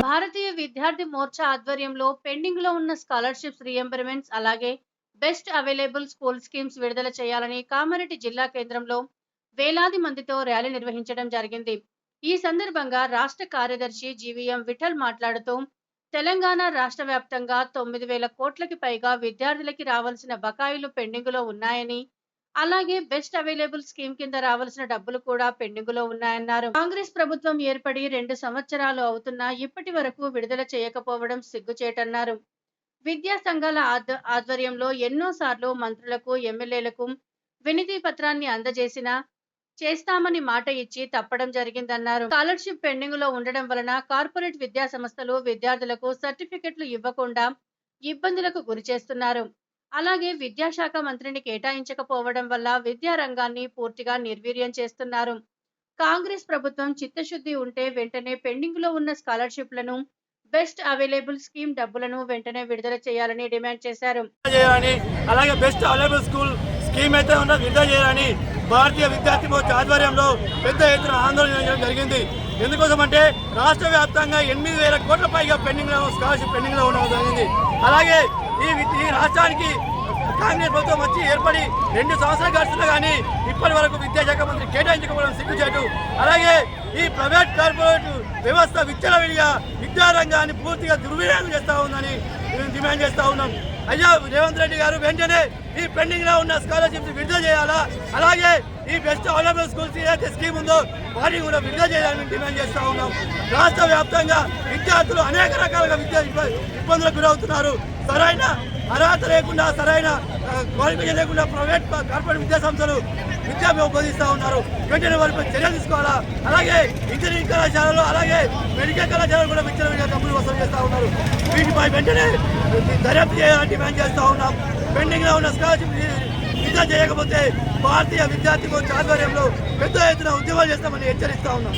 భారతీయ విద్యార్థి మోర్చా ఆధ్వర్యంలో పెండింగ్లో ఉన్న స్కాలర్షిప్స్ రీఎంబర్మెంట్స్ అలాగే బెస్ట్ అవైలబుల్ స్కూల్ స్కీమ్స్ విడుదల చేయాలని కామారెడ్డి జిల్లా కేంద్రంలో వేలాది మందితో ర్యాలీ నిర్వహించడం జరిగింది. ఈ సందర్భంగా రాష్ట్ర కార్యదర్శి జీవీఎం విఠల్ మాట్లాడుతూ తెలంగాణ రాష్ట్ర వ్యాప్తంగా తొమ్మిది వేల కోట్లకి పైగా విద్యార్థులకి రావాల్సిన బకాయిలు పెండింగులో ఉన్నాయని అలాగే బెస్ట్ అవైలబుల్ స్కీమ్ కింద రావాల్సిన డబ్బులు కూడా పెండింగ్లో ఉన్నాయన్నారు. కాంగ్రెస్ ప్రభుత్వం ఏర్పడి రెండు సంవత్సరాలు అవుతున్నా ఇప్పటి వరకు విడుదల చేయకపోవడం సిగ్గుచేటన్నారు. విద్యా సంఘాల ఆధ్వర్యంలో ఎన్నో సార్లు మంత్రులకు ఎమ్మెల్యేలకు వినతి పత్రాన్ని అందజేసినా చేస్తామని మాట ఇచ్చి తప్పడం జరిగిందన్నారు. స్కాలర్షిప్ పెండింగ్లో ఉండడం వలన కార్పొరేట్ విద్యా సంస్థలు విద్యార్థులకు సర్టిఫికెట్లు ఇవ్వకుండా ఇబ్బందులకు గురి చేస్తున్నారు అలాగే విద్యాశాఖ మంత్రిని కేటాయించకపోవడం వల్ల విద్యారంగాన్ని పూర్తిగా నిర్వీర్యం చేస్తున్నారు. కాంగ్రెస్ ప్రభుత్వం చిత్తశుద్ధి ఉంటే వెంటనే పెండింగ్లో ఉన్న స్కాలర్షిప్లను బెస్ట్ అవైలబుల్ స్కీమ్ డబ్బులను వెంటనే విడుదల చేయాలని డిమాండ్ చేశారు. అలాగే బెస్ట్ అవైలబుల్ స్కూల్ స్కీమ్ అయితే ఉన్నదో విడుదల చేయాలని భారతీయ విద్యార్థి మోర్చా ఆధ్వర్యంలో పెద్ద ఎత్తున ఆందోళన చేయడం జరిగింది. ఎందుకోసం అంటే రాష్ట్ర వ్యాప్తంగా ఎనిమిది వేల కోట్ల పైగా పెండింగ్లో స్కాలర్షిప్ పెండింగ్లో ఉండడం జరిగింది. అలాగే ఈ ఈ రాష్ట్రానికి కాంగ్రెస్ ప్రభుత్వం వచ్చి ఏర్పడి రెండు సంవత్సరాలు గడుస్తున్నా కానీ ఇప్పటి వరకు విద్యాశాఖ మంత్రి కేటాయించకపోవడం సిగ్గుచేటు. అలాగే ఈ ప్రైవేట్ కార్పొరేట్ వ్యవస్థ విచ్చలవిడిగా విద్యారంగాన్ని పూర్తిగా దుర్వినియోగం చేస్తా ఉందని మేము డిమాండ్ చేస్తూ ఉన్నాం. అయ్యా రేవంత్ రెడ్డి గారు వెంటనే ఈ పెండింగ్లో ఉన్న స్కాలర్షిప్స్ విడుదల చేయాలా? అలాగే ఈ బెస్ట్ అవైలబుల్ స్కూల్స్ ఏదైతే స్కీమ్ ఉందో వాటిని కూడా విడుదల చేయాలని డిమాండ్ చేస్తూ ఉన్నాం. రాష్ట్ర వ్యాప్తంగా విద్యార్థులు అనేక రకాలుగా విద్యా ఇబ్బందులకు గురవుతున్నారు. సరైన అర్హత లేకుండా సరైన క్వాలిఫికేషన్ లేకుండా ప్రైవేట్ కార్పొరేట్ విద్యా సంస్థలు విద్యా బోధిస్తూ ఉన్నారు. వెంటనే వారిపై చర్యలు తీసుకోవాలా? అలాగే ఇంజనీరింగ్ కళాశాలలో అలాగే మెడికల్ కళాశాలలో కూడా విద్యను డబ్బులు వసూలు చేస్తూ ఉన్నారు. వీటిపై వెంటనే దర్యాప్తు చేయాలని డిమాండ్ చేస్తూ ఉన్నాం. పెండింగ్లో ఉన్న స్కాలర్షిప్ విద్య చేయకపోతే భారతీయ విద్యార్థి మోర్చా ఆధ్వర్యంలో పెద్ద ఎత్తున ఉద్యమాలు చేస్తామని హెచ్చరిస్తా ఉన్నాం.